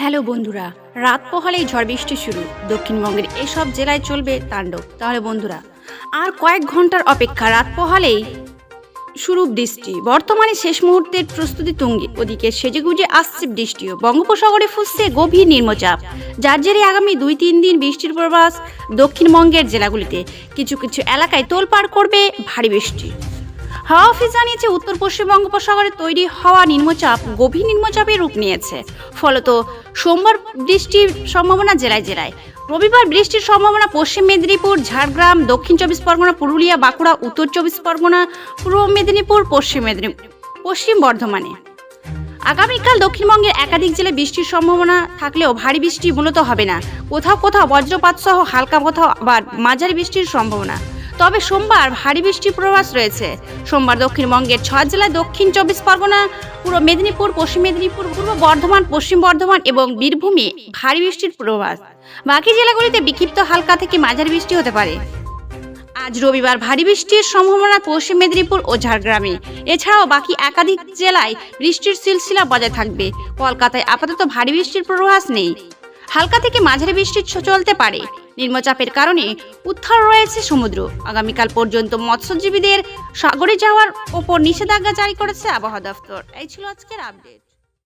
Hello বন্ধুরা, রাত পোহালেই ঝড় বৃষ্টি শুরু। দক্ষিণবঙ্গের এসব জেলায় চলবে তাণ্ডব। তাহলে বন্ধুরা, আর কয়েক ঘণ্টার অপেক্ষা, রাত পোহালেই শুরু বৃষ্টি বর্তমানে শেষ মুহূর্তের প্রস্তুতি তুঙ্গে। ওদিকে সেজেগুজে আসছে বৃষ্টিও বঙ্গোপসাগরে ফুসছে গভীর নিম্নচাপ। যার জেরে আগামী দুই তিন দিন বৃষ্টির প্রবাস দক্ষিণবঙ্গের জেলাগুলিতে। কিছু কিছু এলাকায় তোলপাড় করবে ভারী বৃষ্টি। হাওয়া অফিস জানিয়েছে উত্তর পশ্চিম বঙ্গোপসাগরে তৈরি হওয়া নিম্নচাপ, গভীর নিম্নচাপের রূপ নিয়েছে। ফলত সোমবার বৃষ্টির সম্ভাবনা জেলায় জেলায়। রবিবার বৃষ্টির সম্ভাবনা পশ্চিম মেদিনীপুর, ঝাড়গ্রাম, দক্ষিণ চব্বিশ পরগনা, পুরুলিয়া, বাঁকুড়া, উত্তর চব্বিশ পরগনা, পূর্ব মেদিনীপুর, পশ্চিম মেদিনীপুর পশ্চিম বর্ধমানে। আগামীকাল দক্ষিণবঙ্গের একাধিক জেলায় বৃষ্টির সম্ভাবনা থাকলেও ভারী বৃষ্টি মূলত হবে না। কোথাও কোথাও বজ্রপাত সহ হালকা কোথাও আবার মাঝারি বৃষ্টির সম্ভাবনা। তবে সোমবার ভারী বৃষ্টির প্রবাস রয়েছে। সোমবার দক্ষিণবঙ্গের ছয় জেলায় দক্ষিণ চব্বিশ পরগনা, পূর্ব মেদিনীপুর, পশ্চিম মেদিনীপুর, পূর্ব বর্ধমান, পশ্চিম বর্ধমান এবং বীরভূমে ভারী বৃষ্টির প্রবাস বাকি জেলাগুলিতে বিক্ষিপ্ত হালকা থেকে মাঝারি বৃষ্টি হতে পারে। আজ রবিবার ভারী বৃষ্টির সম্ভাবনা পশ্চিম মেদিনীপুর ও ঝাড়গ্রামে। এছাড়াও বাকি একাধিক জেলায় বৃষ্টির সিলসিলা বজায় থাকবে। কলকাতায় আপাতত ভারী বৃষ্টির পূর্বাভাস নেই। হালকা থেকে মাঝারি বৃষ্টি চলতে পারে। নিম্নচাপের কারণে উত্থান রয়েছে সমুদ্র। আগামীকাল পর্যন্ত মৎস্যজীবীদের সাগরে যাওয়ার ওপর নিষেধাজ্ঞা জারি করেছে আবহাওয়া দফতর এই ছিল আজকের আপডেট।